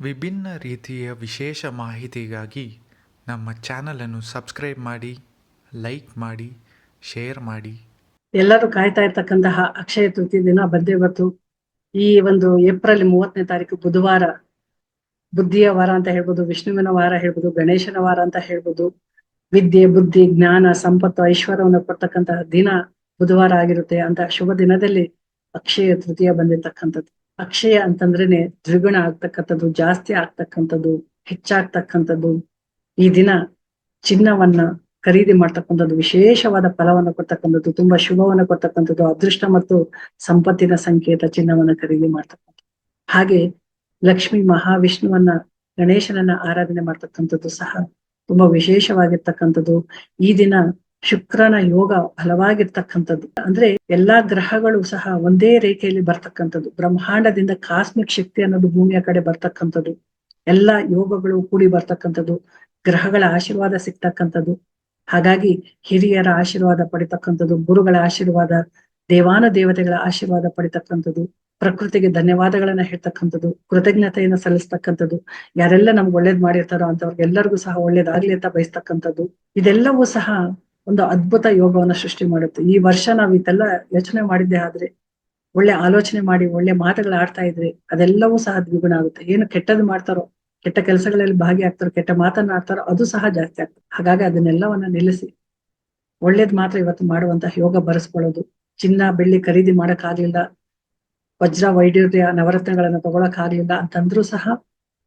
ವಿಭಿನ್ನ ರೀತಿಯ ವಿಶೇಷ ಮಾಹಿತಿಗಾಗಿ ನಮ್ಮ ಚಾನಲನ್ನು ಸಬ್ಸ್ಕ್ರೈಬ್ ಮಾಡಿ, ಲೈಕ್ ಮಾಡಿ, ಶೇರ್ ಮಾಡಿ. ಎಲ್ಲರೂ ಕಾಯ್ತಾ ಇರ್ತಕ್ಕಂತಹ ಅಕ್ಷಯ ತೃತೀಯ ದಿನ ಬಂದೇ ಬಂತು ಈ ಒಂದು ಏಪ್ರಿಲ್ ಮೂವತ್ತನೇ ತಾರೀಕು ಬುಧವಾರ, ಬುದ್ಧಿಯ ವಾರ ಅಂತ ಹೇಳ್ಬೋದು, ವಿಷ್ಣುವಿನ ವಾರ ಹೇಳ್ಬೋದು, ಗಣೇಶನ ವಾರ ಅಂತ ಹೇಳ್ಬೋದು, ವಿದ್ಯೆ, ಬುದ್ಧಿ, ಜ್ಞಾನ, ಸಂಪತ್ತು, ಐಶ್ವರ್ಯವನ್ನು ಕೊಡ್ತಕ್ಕಂತಹ ದಿನ ಬುಧವಾರ ಆಗಿರುತ್ತೆ ಅಂತ ಶುಭ ದಿನದಲ್ಲಿ ಅಕ್ಷಯ ತೃತೀಯ ಬಂದಿರ್ತಕ್ಕಂಥದ್ದು. ಅಕ್ಷಯ ಅಂತಂದ್ರೇನೆ ದ್ವಿಗುಣ ಆಗ್ತಕ್ಕಂಥದ್ದು, ಜಾಸ್ತಿ ಆಗ್ತಕ್ಕಂಥದ್ದು, ಹೆಚ್ಚಾಗ್ತಕ್ಕಂಥದ್ದು. ಈ ದಿನ ಚಿನ್ನವನ್ನ ಖರೀದಿ ಮಾಡ್ತಕ್ಕಂಥದ್ದು, ವಿಶೇಷವಾದ ಫಲವನ್ನು ಕೊಡ್ತಕ್ಕಂಥದ್ದು, ತುಂಬಾ ಶುಭವನ್ನು ಕೊಡ್ತಕ್ಕಂಥದ್ದು, ಅದೃಷ್ಟ ಮತ್ತು ಸಂಪತ್ತಿನ ಸಂಕೇತ ಚಿನ್ನವನ್ನ ಖರೀದಿ ಮಾಡ್ತಕ್ಕಂಥದ್ದು. ಹಾಗೆ ಲಕ್ಷ್ಮಿ ಮಹಾವಿಷ್ಣುವನ್ನ, ಗಣೇಶನನ್ನ ಆರಾಧನೆ ಮಾಡ್ತಕ್ಕಂಥದ್ದು ಸಹ ತುಂಬಾ ವಿಶೇಷವಾಗಿರ್ತಕ್ಕಂಥದ್ದು. ಈ ದಿನ ಶುಕ್ರನ ಯೋಗ ಬಲವಾಗಿರ್ತಕ್ಕಂಥದ್ದು ಅಂದ್ರೆ ಎಲ್ಲಾ ಗ್ರಹಗಳು ಸಹ ಒಂದೇ ರೇಖೆಯಲ್ಲಿ ಬರ್ತಕ್ಕಂಥದ್ದು. ಬ್ರಹ್ಮಾಂಡದಿಂದ ಕಾಸ್ಮಿಕ್ ಶಕ್ತಿ ಅನ್ನೋದು ಭೂಮಿಯ ಕಡೆ ಬರ್ತಕ್ಕಂಥದ್ದು. ಎಲ್ಲಾ ಯೋಗಗಳು ಕೂಡಿ ಬರ್ತಕ್ಕಂಥದ್ದು. ಗ್ರಹಗಳ ಆಶೀರ್ವಾದ ಸಿಗ್ತಕ್ಕಂಥದ್ದು. ಹಾಗಾಗಿ ಹಿರಿಯರ ಆಶೀರ್ವಾದ ಪಡಿತಕ್ಕಂಥದ್ದು, ಗುರುಗಳ ಆಶೀರ್ವಾದ, ದೇವಾನ ದೇವತೆಗಳ ಆಶೀರ್ವಾದ ಪಡಿತಕ್ಕಂಥದ್ದು, ಪ್ರಕೃತಿಗೆ ಧನ್ಯವಾದಗಳನ್ನ ಹೇಳ್ತಕ್ಕಂಥದ್ದು, ಕೃತಜ್ಞತೆಯನ್ನ ಸಲ್ಲಿಸ್ತಕ್ಕಂಥದ್ದು, ಯಾರೆಲ್ಲ ನಮ್ಗೆ ಒಳ್ಳೇದ್ ಮಾಡಿರ್ತಾರೋ ಅಂತವ್ರಿಗೆಲ್ಲರಿಗೂ ಸಹ ಒಳ್ಳೇದಾಗ್ಲಿ ಅಂತ ಬಯಸ್ತಕ್ಕಂಥದ್ದು. ಇದೆಲ್ಲವೂ ಸಹ ಒಂದು ಅದ್ಭುತ ಯೋಗವನ್ನ ಸೃಷ್ಟಿ ಮಾಡುತ್ತೆ. ಈ ವರ್ಷ ನಾವು ಇದೆಲ್ಲ ಯೋಚನೆ ಮಾಡಿದ್ದೆ ಆದ್ರೆ, ಒಳ್ಳೆ ಆಲೋಚನೆ ಮಾಡಿ, ಒಳ್ಳೆ ಮಾತುಗಳು ಆಡ್ತಾ ಇದ್ರೆ ಅದೆಲ್ಲವೂ ಸಹ ದ್ವಿಗುಣ ಆಗುತ್ತೆ. ಏನು ಕೆಟ್ಟದ್ ಮಾಡ್ತಾರೋ, ಕೆಟ್ಟ ಕೆಲಸಗಳಲ್ಲಿ ಭಾಗಿಯಾಗ್ತಾರೋ, ಕೆಟ್ಟ ಮಾತನ್ನ ಆಡ್ತಾರೋ, ಅದು ಸಹ ಜಾಸ್ತಿ ಆಗ್ತದೆ ಹಾಗಾಗಿ ಅದನ್ನೆಲ್ಲವನ್ನ ನಿಲ್ಲಿಸಿ, ಒಳ್ಳೇದ್ ಮಾತ್ರ ಇವತ್ತು ಮಾಡುವಂತಹ ಯೋಗ ಬರೆಸ್ಕೊಳ್ಳೋದು. ಚಿನ್ನ, ಬೆಳ್ಳಿ ಖರೀದಿ ಮಾಡಕ್ ಆಗ್ಲಿಲ್ಲ. ವಜ್ರ ವೈಡೂರ್ಯ ನವರತ್ನಗಳನ್ನ ತಗೊಳಕ್ ಆಗ್ಲಿಲ್ಲ ಅಂತಂದ್ರೂ ಸಹ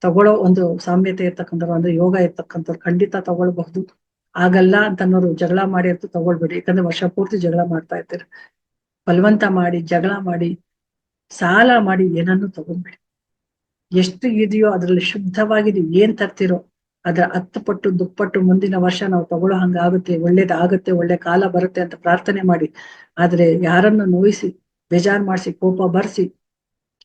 ತಗೊಳ್ಳೋ ಒಂದು ಸಾಮ್ಯತೆ ಇರ್ತಕ್ಕಂಥವ್ರು ಅಂದ್ರೆ ಯೋಗ ಇರ್ತಕ್ಕಂಥವ್ರು ಖಂಡಿತ ತಗೊಳ್ಬಹುದು. ಆಗಲ್ಲ ಅಂತನ್ನೋರು ಜಗಳ ಮಾಡಿ ಅಂತ ತಗೊಳ್ಬೇಡಿ. ಯಾಕಂದ್ರೆ ವರ್ಷ ಪೂರ್ತಿ ಜಗಳ ಮಾಡ್ತಾ ಇರ್ತೀರ. ಬಲವಂತ ಮಾಡಿ, ಜಗಳ ಮಾಡಿ, ಸಾಲ ಮಾಡಿ ಏನನ್ನು ತಗೊಂಡ್ಬೇಡಿ ಎಷ್ಟು ಇದೆಯೋ ಅದ್ರಲ್ಲಿ ಶುದ್ಧವಾಗಿ ನೀವು ಏನ್ ತರ್ತಿರೋ ಅದ್ರ ಹತ್ತು ಪಟ್ಟು ದುಪ್ಪಟ್ಟು ಮುಂದಿನ ವರ್ಷ ನಾವು ತಗೊಳ್ಳೋ ಹಂಗಾಗುತ್ತೆ. ಒಳ್ಳೇದಾಗುತ್ತೆ, ಒಳ್ಳೆ ಕಾಲ ಬರುತ್ತೆ ಅಂತ ಪ್ರಾರ್ಥನೆ ಮಾಡಿ. ಆದ್ರೆ ಯಾರನ್ನು ನೋಯಿಸಿ, ಬೇಜಾರ್ ಮಾಡಿಸಿ, ಕೋಪ ಬರ್ಸಿ,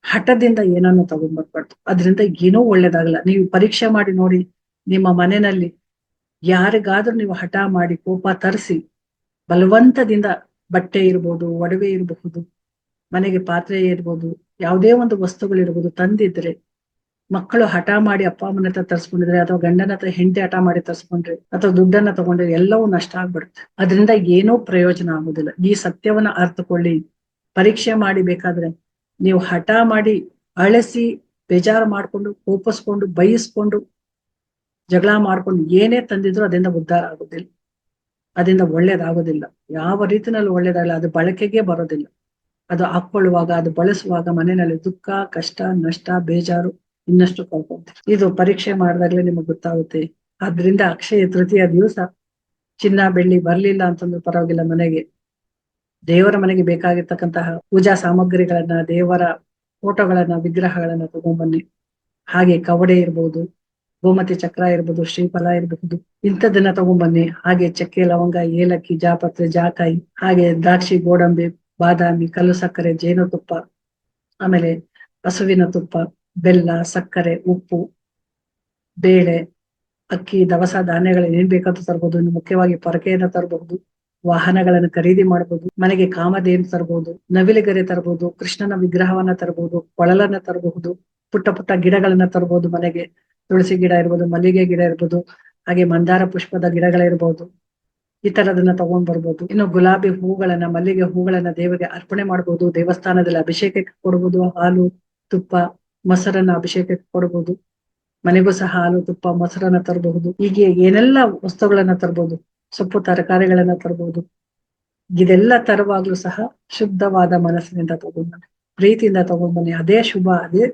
ಹಠದಿಂದ ಏನನ್ನು ತಗೊಂಡ್ಬರ್ಬಾರ್ದು. ಅದರಿಂದ ಏನೂ ಒಳ್ಳೇದಾಗಲ್ಲ. ನೀವು ಪರೀಕ್ಷೆ ಮಾಡಿ ನೋಡಿ ನಿಮ್ಮ ಮನೆಯಲ್ಲಿ ಯಾರಿಗಾದ್ರೂ ನೀವು ಹಠ ಮಾಡಿ ಕೋಪ ತರಿಸಿ ಬಲವಂತದಿಂದ ಬಟ್ಟೆ ಇರ್ಬೋದು, ಒಡವೆ ಇರಬಹುದು, ಮನೆಗೆ ಪಾತ್ರೆ ಇರ್ಬೋದು, ಯಾವುದೇ ಒಂದು ವಸ್ತುಗಳಿರ್ಬೋದು ತಂದಿದ್ರೆ, ಮಕ್ಕಳು ಹಠ ಮಾಡಿ ಅಪ್ಪ ಅಮ್ಮನ ಹತ್ರ ತರ್ಸ್ಕೊಂಡಿದ್ರೆ ಅಥವಾ ಗಂಡನ ಹತ್ರ ಹೆಂಡತಿ ಹಠ ಮಾಡಿ ತರ್ಸ್ಕೊಂಡ್ರೆ ಅಥವಾ ದುಡ್ಡನ್ನ ತಗೊಂಡ್ರೆ ಎಲ್ಲವೂ ನಷ್ಟ ಆಗ್ಬಿಡುತ್ತೆ. ಅದರಿಂದ ಏನೂ ಪ್ರಯೋಜನ ಆಗುದಿಲ್ಲ. ಈ ಸತ್ಯವನ್ನ ಅರ್ಥಕೊಳ್ಳಿ ಪರೀಕ್ಷೆ ಮಾಡಿ ಬೇಕಾದ್ರೆ ನೀವು ಹಠ ಮಾಡಿ ಅಳಸಿ, ಬೇಜಾರು ಮಾಡ್ಕೊಂಡು, ಕೋಪಿಸ್ಕೊಂಡು ಬಯಸ್ಕೊಂಡು ಜಗಳ ಮಾಡ್ಕೊಂಡು ಏನೇ ತಂದಿದ್ರು ಅದರಿಂದ ಉದ್ಧಾರ ಆಗೋದಿಲ್ಲ. ಅದರಿಂದ ಒಳ್ಳೇದಾಗೋದಿಲ್ಲ. ಯಾವ ರೀತಿನಲ್ಲಿ ಒಳ್ಳೇದಾಗಲ್ಲ ಅದು ಬಳಕೆಗೆ ಬರೋದಿಲ್ಲ. ಅದು ಹಾಕೊಳ್ಳುವಾಗ ಅದು ಬಳಸುವಾಗ ಮನೆಯಲ್ಲಿ ದುಃಖ, ಕಷ್ಟ, ನಷ್ಟ, ಬೇಜಾರು ಇನ್ನಷ್ಟು ಕಳ್ಕೊಂತ ಇದು ಪರೀಕ್ಷೆ ಮಾಡಿದಾಗ್ಲೇ ನಿಮಗೆ ಗೊತ್ತಾಗುತ್ತೆ. ಆದ್ರಿಂದ ಅಕ್ಷಯ ತೃತೀಯ ದಿವಸ ಚಿನ್ನ, ಬೆಳ್ಳಿ ಬರ್ಲಿಲ್ಲ ಅಂತಂದ್ರೆ ಪರವಾಗಿಲ್ಲ ಮನೆಗೆ. ದೇವರ ಮನೆಗೆ ಬೇಕಾಗಿರ್ತಕ್ಕಂತಹ ಪೂಜಾ ಸಾಮಗ್ರಿಗಳನ್ನ, ದೇವರ ಫೋಟೋಗಳನ್ನ, ವಿಗ್ರಹಗಳನ್ನ ತಗೊಂಡ್ಬನ್ನಿ. ಹಾಗೆ ಕವಡೆ ಇರ್ಬೋದು ಗೋಮತಿ ಚಕ್ರ ಇರ್ಬೋದು, ಶ್ರೀಫಲ ಇರಬಹುದು ಇಂಥದ್ದನ್ನ ತಗೊಂಡ್ಬನ್ನಿ ಹಾಗೆ ಚಕ್ಕೆ, ಲವಂಗ, ಏಲಕ್ಕಿ, ಜಾಪತ್ರೆ, ಜಾಕಾಯಿ, ಹಾಗೆ ದ್ರಾಕ್ಷಿ, ಗೋಡಂಬಿ, ಬಾದಾಮಿ, ಕಲ್ಲು ಸಕ್ಕರೆ, ಜೇನುತುಪ್ಪ, ಆಮೇಲೆ ಹಸುವಿನ ತುಪ್ಪ, ಬೆಲ್ಲ, ಸಕ್ಕರೆ, ಉಪ್ಪು, ಬೇಳೆ, ಅಕ್ಕಿ, ದವಸ, ಧಾನ್ಯಗಳು ಏನ್ ಬೇಕಂತ ತರಬಹುದು ಮುಖ್ಯವಾಗಿ ಪೊರಕೆಯನ್ನ ತರಬಹುದು ವಾಹನಗಳನ್ನು ಖರೀದಿ ಮಾಡಬಹುದು ಮನೆಗೆ ಕಾಮಧೇನು ತರಬಹುದು ನವಿಲುಗರೆ ತರಬಹುದು ಕೃಷ್ಣನ ವಿಗ್ರಹವನ್ನ ತರಬಹುದು ಕೊಳಲನ್ನ ತರಬಹುದು, ಪುಟ್ಟ ಪುಟ್ಟ ಗಿಡಗಳನ್ನ ತರಬಹುದು ಮನೆಗೆ. ತುಳಸಿ ಗಿಡ ಇರ್ಬೋದು, ಮಲ್ಲಿಗೆ ಗಿಡ ಇರ್ಬೋದು, ಹಾಗೆ ಮಂದಾರ ಪುಷ್ಪದ ಗಿಡಗಳಿರ್ಬೋದು, ಈ ತರದನ್ನ ತಗೊಂಡ್ ಬರ್ಬೋದು. ಇನ್ನು ಗುಲಾಬಿ ಹೂಗಳನ್ನ, ಮಲ್ಲಿಗೆ ಹೂಗಳನ್ನ ದೇವರಿಗೆ ಅರ್ಪಣೆ ಮಾಡ್ಬೋದು, ದೇವಸ್ಥಾನದಲ್ಲಿ ಅಭಿಷೇಕಕ್ಕೆ ಕೊಡ್ಬೋದು, ಹಾಲು, ತುಪ್ಪ, ಮೊಸರನ್ನ ಅಭಿಷೇಕಕ್ಕೆ ಕೊಡ್ಬೋದು. ಮನೆಗೂ ಸಹ ಹಾಲು, ತುಪ್ಪ, ಮೊಸರನ್ನ ತರಬಹುದು. ಹೀಗೆ ಏನೆಲ್ಲ ವಸ್ತುಗಳನ್ನ ತರಬಹುದು ಸೊಪ್ಪು, ತರಕಾರಿಗಳನ್ನ ತರಬಹುದು ಇದೆಲ್ಲ ತರುವಾಗ್ಲೂ ಸಹ ಶುದ್ಧವಾದ ಮನಸ್ಸಿನಿಂದ ತಗೊಂಡ್ಬನ್ನಿ, ಪ್ರೀತಿಯಿಂದ ತಗೊಂಡ್ಬನ್ನಿ. ಅದೇ ಶುಭ, ಅದೇ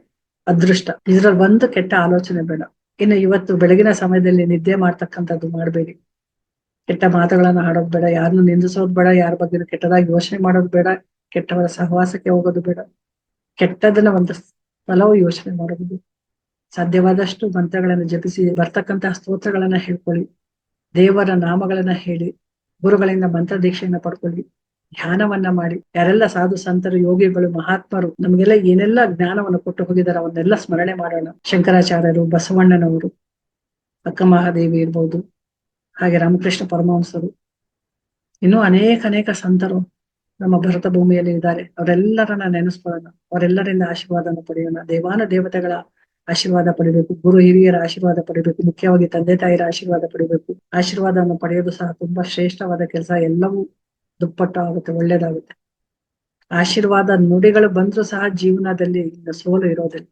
ಅದೃಷ್ಟ. ಇದ್ರಲ್ಲಿ ಒಂದು ಕೆಟ್ಟ ಆಲೋಚನೆ ಬೇಡ. ಇನ್ನು ಇವತ್ತು ಬೆಳಗಿನ ಸಮಯದಲ್ಲಿ ನಿದ್ದೆ ಮಾಡ್ತಕ್ಕಂಥದ್ದು ಮಾಡಬೇಡಿ. ಕೆಟ್ಟ ಮಾತುಗಳನ್ನ ಆಡೋದು ಬೇಡ. ಯಾರನ್ನು ನಿಂದಿಸೋದು ಬೇಡ. ಯಾರ ಬಗ್ಗೆ ಕೆಟ್ಟದಾಗಿ ಯೋಚನೆ ಮಾಡೋದು ಬೇಡ. ಕೆಟ್ಟವರ ಸಹವಾಸಕ್ಕೆ ಹೋಗೋದು ಬೇಡ. ಕೆಟ್ಟದನ್ನ ಒಂದು ಸಲವು ಯೋಚನೆ ಮಾಡೋದು ಸಾಧ್ಯವಾದಷ್ಟು ಮಂತ್ರಗಳನ್ನು ಜಪಿಸಿ, ಬರ್ತಕ್ಕಂತಹ ಸ್ತೋತ್ರಗಳನ್ನ ಹೇಳ್ಕೊಳ್ಳಿ. ದೇವರ ನಾಮಗಳನ್ನ ಹೇಳಿ, ಗುರುಗಳಿಂದ ಮಂತ್ರ ದೀಕ್ಷೆಯನ್ನ ಪಡ್ಕೊಳ್ಳಿ. ಧ್ಯಾನವನ್ನ ಮಾಡಿ. ಯಾರೆಲ್ಲ ಸಾಧು ಸಂತರು, ಯೋಗಿಗಳು, ಮಹಾತ್ಮರು, ನಮಗೆಲ್ಲ ಏನೆಲ್ಲ ಜ್ಞಾನವನ್ನು ಕೊಟ್ಟು ಹೋಗಿದ್ದಾರೆ ಅವನ್ನೆಲ್ಲ ಸ್ಮರಣೆ ಮಾಡೋಣ. ಶಂಕರಾಚಾರ್ಯರು, ಬಸವಣ್ಣನವರು, ಅಕ್ಕ ಮಹಾದೇವಿ ಇರ್ಬೋದು, ಹಾಗೆ ರಾಮಕೃಷ್ಣ ಪರಮಹಂಸರು. ಇನ್ನೂ ಅನೇಕ ಅನೇಕ ಸಂತರು ನಮ್ಮ ಭರತ ಭೂಮಿಯಲ್ಲಿ ಇದ್ದಾರೆ. ಅವರೆಲ್ಲರನ್ನ ನೆನೆಸ್ಕೊಳ್ಳೋಣ. ಅವರೆಲ್ಲರಿಂದ ಆಶೀರ್ವಾದನ ಪಡೆಯೋಣ. ದೇವಾನ ದೇವತೆಗಳ ಆಶೀರ್ವಾದ ಪಡಿಬೇಕು. ಗುರು ಹಿರಿಯರ ಆಶೀರ್ವಾದ ಪಡಿಬೇಕು. ಮುಖ್ಯವಾಗಿ ತಂದೆ ತಾಯಿರ ಆಶೀರ್ವಾದ ಪಡಿಬೇಕು. ಆಶೀರ್ವಾದವನ್ನು ಪಡೆಯೋದು ಸಹ ತುಂಬಾ ಶ್ರೇಷ್ಠವಾದ ಕೆಲಸ. ಎಲ್ಲವೂ ದುಪ್ಪಟ್ಟು ಆಗುತ್ತೆ ಒಳ್ಳೇದಾಗುತ್ತೆ. ಆಶೀರ್ವಾದ ನುಡಿಗಳು ಬಂದ್ರೂ ಸಹ ಜೀವನದಲ್ಲಿ ಸೋಲು ಇರೋದಿಲ್ಲ.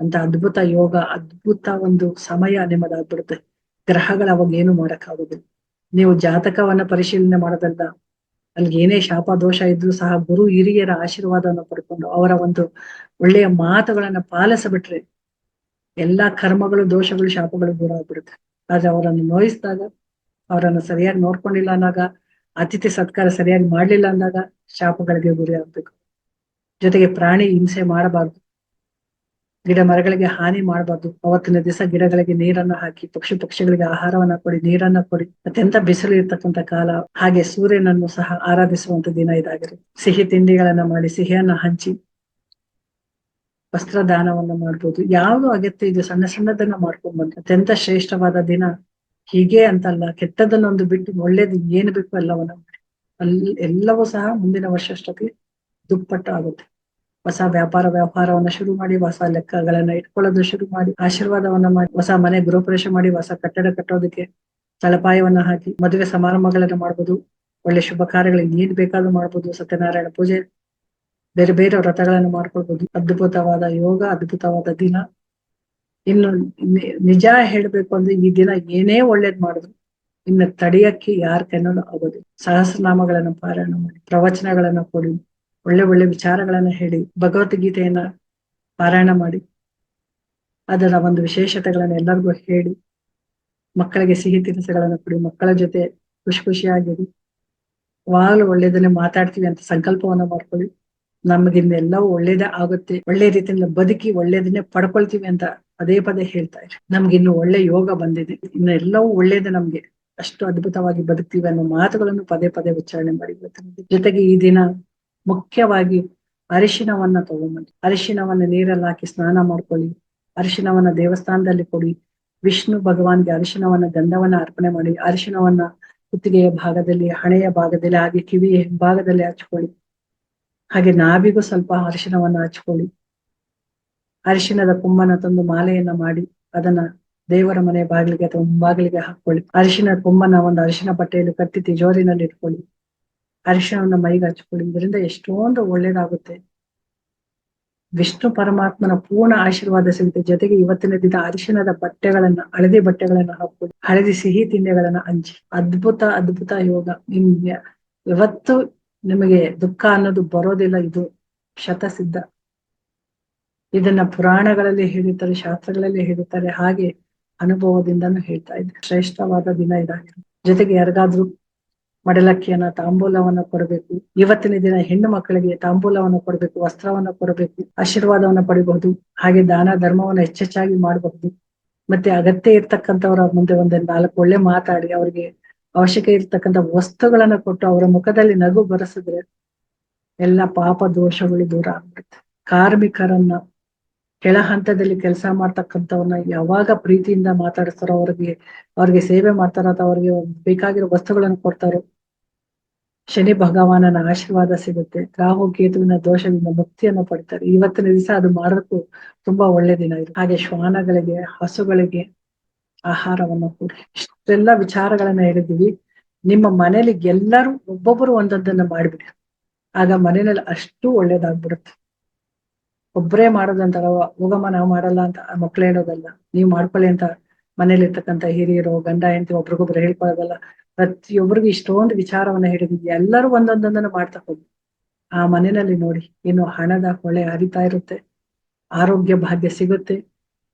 ಅಂತ ಅದ್ಭುತ ಯೋಗ, ಅದ್ಭುತ ಒಂದು ಸಮಯ ನಿಮ್ಮದಾಗ್ಬಿಡುತ್ತೆ. ಗ್ರಹಗಳು ಅವಾಗ ಏನು ಮಾಡಕ್ಕಾಗೋದಿಲ್ಲ. ನೀವು ಜಾತಕವನ್ನ ಪರಿಶೀಲನೆ ಮಾಡೋದಲ್ಲ ಅಲ್ಲಿ ಏನೇ ಶಾಪ ದೋಷ ಇದ್ರೂ ಸಹ ಗುರು ಹಿರಿಯರ ಆಶೀರ್ವಾದವನ್ನು ಪಡ್ಕೊಂಡು ಅವರ ಒಂದು ಒಳ್ಳೆಯ ಮಾತುಗಳನ್ನ ಪಾಲಿಸಬಿಟ್ರೆ ಎಲ್ಲಾ ಕರ್ಮಗಳು, ದೋಷಗಳು, ಶಾಪಗಳು ದೂರ ಆಗ್ಬಿಡುತ್ತೆ. ಆದ್ರೆ ಅವರನ್ನು ನೋಯಿಸಿದಾಗ, ಅವರನ್ನು ಸರಿಯಾಗಿ ನೋಡ್ಕೊಂಡಿಲ್ಲ ಅಂದಾಗ ಅತಿಥಿ ಸತ್ಕಾರ ಸರಿಯಾಗಿ ಮಾಡ್ಲಿಲ್ಲ ಅಂದಾಗ ಶಾಪಗಳಿಗೆ ಗುರಿ ಆಗ್ಬೇಕು. ಜೊತೆಗೆ ಪ್ರಾಣಿ ಹಿಂಸೆ ಮಾಡಬಾರ್ದು. ಗಿಡ ಮರಗಳಿಗೆ ಹಾನಿ ಮಾಡಬಾರ್ದು. ಅವತ್ತಿನ ದಿವಸ ಗಿಡಗಳಿಗೆ ನೀರನ್ನು ಹಾಕಿ, ಪಕ್ಷಿ ಪಕ್ಷಿಗಳಿಗೆ ಆಹಾರವನ್ನ ಕೊಡಿ, ನೀರನ್ನ ಕೊಡಿ. ಅತ್ಯಂತ ಬಿಸಿಲು ಇರ್ತಕ್ಕಂಥ ಕಾಲ. ಹಾಗೆ ಸೂರ್ಯನನ್ನು ಸಹ ಆರಾಧಿಸುವಂತ ದಿನ ಇದಾಗಿದೆ. ಸಿಹಿ ತಿಂಡಿಗಳನ್ನ ಮಾಡಿ, ಸಿಹಿಯನ್ನ ಹಂಚಿ, ವಸ್ತ್ರದಾನವನ್ನ ಮಾಡ್ಬೋದು. ಯಾವುದು ಅಗತ್ಯ ಇದು ಸಣ್ಣ ಸಣ್ಣದನ್ನ ಮಾಡ್ಕೊಂಡ್ ಅತ್ಯಂತ ಶ್ರೇಷ್ಠವಾದ ದಿನ ಹೀಗೆ ಅಂತಲ್ಲ, ಕೆಟ್ಟದನ್ನೊಂದು ಬಿಟ್ಟು ಒಳ್ಳೇದು ಏನು ಬೇಕು ಎಲ್ಲವನ್ನ ಅಲ್ಲಿ ಎಲ್ಲವೂ ಸಹ ಮುಂದಿನ ವರ್ಷಷ್ಟಕ್ಕೆ ದುಪ್ಪಟ್ಟು ಆಗುತ್ತೆ ಹೊಸ ವ್ಯಾಪಾರ ವ್ಯವಹಾರವನ್ನ ಶುರು ಮಾಡಿ, ಹೊಸ ಲೆಕ್ಕಗಳನ್ನ ಇಟ್ಕೊಳ್ಳೋದು ಶುರು ಮಾಡಿ, ಆಶೀರ್ವಾದವನ್ನ ಮಾಡಿ, ಹೊಸ ಮನೆ ಗೃಹಪ್ರವೇಶ ಮಾಡಿ, ಹೊಸ ಕಟ್ಟಡ ಕಟ್ಟೋದಕ್ಕೆ ತಳಪಾಯವನ್ನ ಹಾಕಿ, ಮದುವೆ ಸಮಾರಂಭಗಳನ್ನ ಮಾಡ್ಬೋದು. ಒಳ್ಳೆ ಶುಭ ಕಾರ್ಯಗಳಿಗೆ ಏನ್ ಬೇಕಾದ್ರೂ ಮಾಡ್ಬೋದು. ಸತ್ಯನಾರಾಯಣ ಪೂಜೆ, ಬೇರೆ ಬೇರೆ ವ್ರತಗಳನ್ನು ಮಾಡ್ಕೊಳ್ಬಹುದು ಅದ್ಭುತವಾದ ಯೋಗ, ಅದ್ಭುತವಾದ ದಿನ. ಇನ್ನು ನಿಜ ಹೇಳ್ಬೇಕು ಅಂದ್ರೆ ಈ ದಿನ ಏನೇ ಒಳ್ಳೇದ್ ಮಾಡಿದ್ರು ಇನ್ನು ತಡೆಯಕ್ಕೆ ಯಾರ ಕೈನಲ್ಲೂ ಆಗೋದು ಸಹಸ್ರನಾಮಗಳನ್ನ ಪಾರಾಯಣ ಮಾಡಿ, ಪ್ರವಚನಗಳನ್ನ ಕೊಡಿ, ಒಳ್ಳೆ ಒಳ್ಳೆ ವಿಚಾರಗಳನ್ನ ಹೇಳಿ, ಭಗವದ್ಗೀತೆಯನ್ನ ಪಾರಾಯಣ ಮಾಡಿ, ಅದರ ಒಂದು ವಿಶೇಷತೆಗಳನ್ನ ಎಲ್ಲರಿಗೂ ಹೇಳಿ, ಮಕ್ಕಳಿಗೆ ಸಿಹಿ ತಿನಿಸುಗಳನ್ನ ಕೊಡಿ, ಮಕ್ಕಳ ಜೊತೆ ಖುಷಿ ಖುಷಿಯಾಗಿರಿ ಯಾವಾಗಲೂ ಒಳ್ಳೇದನ್ನೇ ಮಾತಾಡ್ತೀವಿ ಅಂತ ಸಂಕಲ್ಪವನ್ನ ಮಾಡ್ಕೊಳ್ಳಿ. ನಮಗಿನ್ನೆಲ್ಲವೂ ಒಳ್ಳೇದೇ ಆಗುತ್ತೆ, ಒಳ್ಳೆ ರೀತಿಯಿಂದ ಬದುಕಿ ಒಳ್ಳೇದನ್ನೇ ಪಡ್ಕೊಳ್ತೀವಿ ಅಂತ ಪದೇ ಪದೇ ಹೇಳ್ತಾ ಇದ್ದಾರೆ. ನಮ್ಗಿನ್ನು ಒಳ್ಳೆ ಯೋಗ ಬಂದಿದೆ. ಇನ್ನು ಎಲ್ಲವೂ ಒಳ್ಳೇದೇ ನಮ್ಗೆ. ಅಷ್ಟು ಅದ್ಭುತವಾಗಿ ಬದುಕ್ತೀವಿ ಅನ್ನೋ ಮಾತುಗಳನ್ನು ಪದೇ ಪದೇ ಉಚ್ಚಾರಣೆ ಮಾಡಿ ಜೊತೆಗೆ ಈ ದಿನ ಮುಖ್ಯವಾಗಿ ಅರಿಶಿನವನ್ನ ತಗೊಂಬನ್ನಿ. ಅರಿಶಿನವನ್ನ ನೀರಲ್ಲಿ ಹಾಕಿ ಸ್ನಾನ ಮಾಡ್ಕೊಳ್ಳಿ. ಅರಿಶಿನವನ್ನ ದೇವಸ್ಥಾನದಲ್ಲಿ ಕೊಡಿ. ವಿಷ್ಣು ಭಗವಾನ್ಗೆ ಅರಿಶಿನವನ್ನ ಗಂಧವನ್ನ ಅರ್ಪಣೆ ಮಾಡಿ. ಅರಿಶಿನವನ್ನ ಕುತ್ತಿಗೆಯ ಭಾಗದಲ್ಲಿ, ಹಣೆಯ ಭಾಗದಲ್ಲಿ ಹಾಗೆ ಕಿವಿಯ ಭಾಗದಲ್ಲಿ ಹಚ್ಕೊಳ್ಳಿ. ಹಾಗೆ ನಾಭಿಗೂ ಸ್ವಲ್ಪ ಅರಿಶಿನವನ್ನ ಹಚ್ಕೊಳ್ಳಿ. ಅರಿಶಿನದ ಕುಂಬನ ತಂದು ಮಾಲೆಯನ್ನ ಮಾಡಿ, ಅದನ್ನ ದೇವರ ಮನೆ ಬಾಗಿಲಿಗೆ ಅಥವಾ ಮುಂಬಾಗಿಲಿಗೆ ಹಾಕೊಳ್ಳಿ. ಅರಿಶಿನ ಕುಂಬನ ಒಂದು ಅರಿಶಿನ ಬಟ್ಟೆಯಲ್ಲಿ ಕಟ್ಟಿ ತಿಜೋರಿನಲ್ಲಿ ಇಟ್ಕೊಳ್ಳಿ. ಅರಿಶಿನವನ್ನ ಮೈಗೆ ಹಚ್ಕೊಳ್ಳಿ. ಇದರಿಂದ ಎಷ್ಟೊಂದು ಒಳ್ಳೇದಾಗುತ್ತೆ. ವಿಷ್ಣು ಪರಮಾತ್ಮನ ಪೂರ್ಣ ಆಶೀರ್ವಾದ ಸಿಗುತ್ತೆ. ಜೊತೆಗೆ ಇವತ್ತಿನ ದಿನ ಅರಿಶಿಣದ ಬಟ್ಟೆಗಳನ್ನ, ಹಳದಿ ಬಟ್ಟೆಗಳನ್ನ ಹಾಕೊಳ್ಳಿ ಹಳದಿ ಸಿಹಿ ತಿಂಡಿಗಳನ್ನ ಹಂಚಿ. ಅದ್ಭುತ ಅದ್ಭುತ ಯೋಗ. ನಿಮ್ಗೆ ಯಾವತ್ತು ನಿಮಗೆ ದುಃಖ ಅನ್ನೋದು ಬರೋದಿಲ್ಲ, ಇದು ಶತಸಿದ್ಧ. ಇದನ್ನ ಪುರಾಣಗಳಲ್ಲಿ ಹೇಳಿರ್ತಾರೆ, ಶಾಸ್ತ್ರಗಳಲ್ಲಿ ಹೇಳುತ್ತಾರೆ ಹಾಗೆ ಅನುಭವದಿಂದನೂ ಹೇಳ್ತಾ ಇದ್ದಾರೆ. ಶ್ರೇಷ್ಠವಾದ ದಿನ ಇದಾಗಿದೆ ಜೊತೆಗೆ ಯಾರಿಗಾದ್ರೂ ಮಡಲಕ್ಕಿಯನ್ನ, ತಾಂಬೂಲವನ್ನ ಕೊಡಬೇಕು. ಇವತ್ತಿನ ದಿನ ಹೆಣ್ಣು ಮಕ್ಕಳಿಗೆ ತಾಂಬೂಲವನ್ನ ಕೊಡಬೇಕು, ವಸ್ತ್ರವನ್ನ ಕೊಡಬೇಕು, ಆಶೀರ್ವಾದವನ್ನ ಪಡಿಬಹುದು, ಹಾಗೆ ದಾನ ಧರ್ಮವನ್ನ ಹೆಚ್ಚೆಚ್ಚಾಗಿ ಮಾಡಬಹುದು. ಮತ್ತೆ ಅಗತ್ಯ ಇರ್ತಕ್ಕಂಥವ್ರ ಮುಂದೆ ಒಂದು ನಾಲ್ಕು ಒಳ್ಳೆ ಮಾತಾಡಿ, ಅವರಿಗೆ ಅವಶ್ಯಕ ಇರ್ತಕ್ಕಂಥ ವಸ್ತುಗಳನ್ನ ಕೊಟ್ಟು ಅವರ ಮುಖದಲ್ಲಿ ನಗು ಬರೆಸಿದ್ರೆ ಎಲ್ಲ ಪಾಪ ದೋಷಗಳು ದೂರ ಆಗ್ಬಿಡುತ್ತೆ. ಕಾರ್ಮಿಕರನ್ನ ಕೆಳ ಹಂತದಲ್ಲಿ ಕೆಲಸ ಮಾಡ್ತಕ್ಕಂಥವ್ರನ್ನ ಯಾವಾಗ ಪ್ರೀತಿಯಿಂದ ಮಾತಾಡಿಸ್ತಾರೋ ಅವ್ರಿಗೆ ಅವ್ರಿಗೆ ಸೇವೆ ಮಾಡ್ತಾರೋ ಅಥವಾ ಅವ್ರಿಗೆ ಬೇಕಾಗಿರೋ ವಸ್ತುಗಳನ್ನು ಕೊಡ್ತಾರೋ, ಶನಿ ಭಗವಾನನ ಆಶೀರ್ವಾದ ಸಿಗುತ್ತೆ. ರಾಹು ಕೇತುವಿನ ದೋಷದಿಂದ ಮುಕ್ತಿಯನ್ನು ಪಡಿತಾರೆ. ಇವತ್ತಿನ ದಿವಸ ಅದು ಮಾಡೋದಕ್ಕೂ ತುಂಬಾ ಒಳ್ಳೆ ದಿನ ಇದೆ. ಹಾಗೆ ಶ್ವಾನಗಳಿಗೆ, ಹಸುಗಳಿಗೆ ಆಹಾರವನ್ನು ಕೂಡ. ಇಷ್ಟೆಲ್ಲ ವಿಚಾರಗಳನ್ನ ಹೇಳಿದೀವಿ ನಿಮ್ಮ ಮನೇಲಿ ಎಲ್ಲರೂ ಒಬ್ಬೊಬ್ಬರು ಒಂದೊಂದನ್ನ ಮಾಡಿಬಿಡಿ. ಆಗ ಮನೆಯಲ್ಲಿ ಅಷ್ಟು ಒಳ್ಳೇದಾಗ್ಬಿಡುತ್ತೆ. ಒಬ್ಬರೇ ಮಾಡೋದಂತ ಹೋಗಮ್ಮ, ನಾವು ಮಾಡಲ್ಲ ಅಂತ ಮಕ್ಳು ಹೇಳೋದಲ್ಲ. ನೀವು ಮಾಡ್ಕೊಳ್ಳಿ ಅಂತ ಮನೇಲಿ ಇರ್ತಕ್ಕಂಥ ಹಿರಿಯರು, ಗಂಡ, ಹೆಂಡತಿ ಒಬ್ರಿಗೊಬ್ರು ಹೇಳ್ಕೊಳ್ಳೋದಲ್ಲ. ಪ್ರತಿಯೊಬ್ಬರಿಗೂ ಇಷ್ಟೊಂದು ವಿಚಾರವನ್ನ ಹೇಳಿದ್ವಿ ಎಲ್ಲರೂ ಒಂದೊಂದೊಂದನ್ನ ಮಾಡ್ತಾ ಹೋಗಿ. ಆ ಮನೆಯಲ್ಲಿ ನೋಡಿ, ಏನು ಹಣದ ಹೊಳೆ ಹರಿತಾ ಇರುತ್ತೆ. ಆರೋಗ್ಯ ಭಾಗ್ಯ ಸಿಗುತ್ತೆ.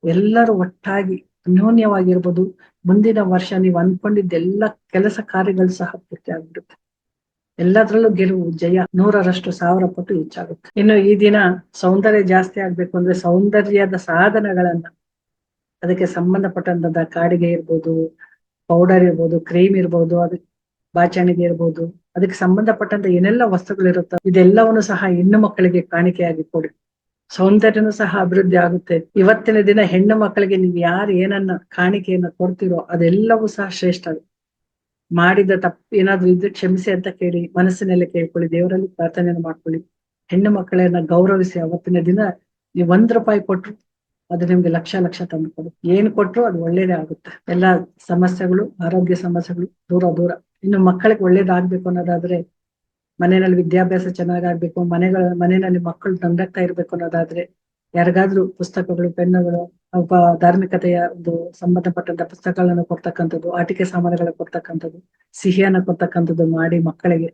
ಎಲ್ಲರೂ ಒಟ್ಟಾಗಿ ಅನ್ಯೋನ್ಯವಾಗಿರ್ಬೋದು ಮುಂದಿನ ವರ್ಷ ನೀವು ಅನ್ಕೊಂಡಿದ್ದೆಲ್ಲ ಕೆಲಸ ಕಾರ್ಯಗಳು ಸಹ ಪೂರ್ತಿ ಆಗ್ಬಿಡುತ್ತೆ. ಎಲ್ಲದ್ರಲ್ಲೂ ಗೆಲುವು, ಜಯ ನೂರರಷ್ಟು ಸಾವಿರ ಪಟ್ಟು ಹೆಚ್ಚಾಗುತ್ತೆ. ಇನ್ನು ಈ ದಿನ ಸೌಂದರ್ಯ ಜಾಸ್ತಿ ಆಗ್ಬೇಕು ಅಂದ್ರೆ ಸೌಂದರ್ಯದ ಸಾಧನಗಳನ್ನ ಅದಕ್ಕೆ ಸಂಬಂಧಪಟ್ಟಂತ ಕಾಡಿಗೆ ಇರ್ಬೋದು, ಪೌಡರ್ ಇರ್ಬೋದು, ಕ್ರೀಮ್ ಇರ್ಬೋದು ಅದಕ್ಕೆ ಬಾಚಣಿಗೆ ಇರ್ಬೋದು, ಅದಕ್ಕೆ ಸಂಬಂಧಪಟ್ಟಂತ ಏನೆಲ್ಲ ವಸ್ತುಗಳು ಇರುತ್ತೋ ಇದೆಲ್ಲವನ್ನು ಸಹ ಹೆಣ್ಣು ಮಕ್ಕಳಿಗೆ ಕಾಣಿಕೆಯಾಗಿ ಕೊಡಿ. ಸೌಂದರ್ಯನೂ ಸಹ ಅಭಿವೃದ್ಧಿ ಆಗುತ್ತೆ. ಇವತ್ತಿನ ದಿನ ಹೆಣ್ಣು ಮಕ್ಕಳಿಗೆ ನೀವು ಯಾರು ಏನನ್ನ ಕಾಣಿಕೆಯನ್ನ ಕೊಡ್ತೀರೋ ಅದೆಲ್ಲವೂ ಸಹ ಶ್ರೇಷ್ಠ ಮಾಡಿದ ತಪ್ಪು ಏನಾದ್ರೂ ಇದ್ರೆ ಕ್ಷಮಿಸಿ ಅಂತ ಕೇಳಿ ಮನಸ್ಸಿನಲ್ಲಿ ಕೇಳ್ಕೊಳ್ಳಿ, ದೇವರಲ್ಲಿ ಪ್ರಾರ್ಥನೆಯನ್ನು ಮಾಡ್ಕೊಳ್ಳಿ. ಹೆಣ್ಣು ಮಕ್ಕಳನ್ನ ಗೌರವಿಸಿ ಅವತ್ತಿನ ದಿನ ನೀವು ಒಂದ್ ರೂಪಾಯಿ ಕೊಟ್ರು ಅದು ನಿಮ್ಗೆ ಲಕ್ಷ ಲಕ್ಷ ತಂದು ಕೊಡುತ್ತೆ ಏನ್ ಕೊಟ್ರು ಅದು ಒಳ್ಳೇದೇ ಆಗುತ್ತೆ. ಎಲ್ಲಾ ಸಮಸ್ಯೆಗಳು, ಆರೋಗ್ಯ ಸಮಸ್ಯೆಗಳು ದೂರ ದೂರ. ಇನ್ನು ಮಕ್ಕಳಿಗೆ ಒಳ್ಳೇದಾಗ್ಬೇಕು ಅನ್ನೋದಾದ್ರೆ ಮನೆಯಲ್ಲಿ ವಿದ್ಯಾಭ್ಯಾಸ ಚೆನ್ನಾಗಾಗ್ಬೇಕು, ಮನೆಗಳ, ಮನೆಯಲ್ಲಿ ಮಕ್ಕಳು ತಂದಾಗ್ತಾ ಇರ್ಬೇಕು ಅನ್ನೋದಾದ್ರೆ ಯಾರಿಗಾದ್ರೂ ಪುಸ್ತಕಗಳು, ಪೆನ್ನುಗಳು, ಒಬ್ಬ ಧಾರ್ಮಿಕತೆಯ ಒಂದು ಸಂಬಂಧಪಟ್ಟಂತ ಪುಸ್ತಕಗಳನ್ನು ಕೊಡ್ತಕ್ಕಂಥದ್ದು, ಆಟಿಕೆ ಸಾಮಾನುಗಳ ಕೊಡ್ತಕ್ಕಂಥದ್ದು, ಸಿಹಿಯನ್ನ ಕೊಡ್ತಕ್ಕಂಥದ್ದು ಮಾಡಿ ಮಕ್ಕಳಿಗೆ,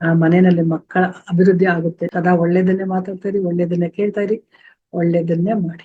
ಆ ಮನೆಯಲ್ಲಿ ಮಕ್ಕಳ ಅಭಿವೃದ್ಧಿ ಆಗುತ್ತೆ. ಸದಾ ಒಳ್ಳೇದನ್ನೇ ಮಾತಾಡ್ತಾ ಇರಿ ಒಳ್ಳೇದನ್ನೇ ಕೇಳ್ತಾ ಇರಿ ಒಳ್ಳೇದನ್ನೇ ಮಾಡಿ.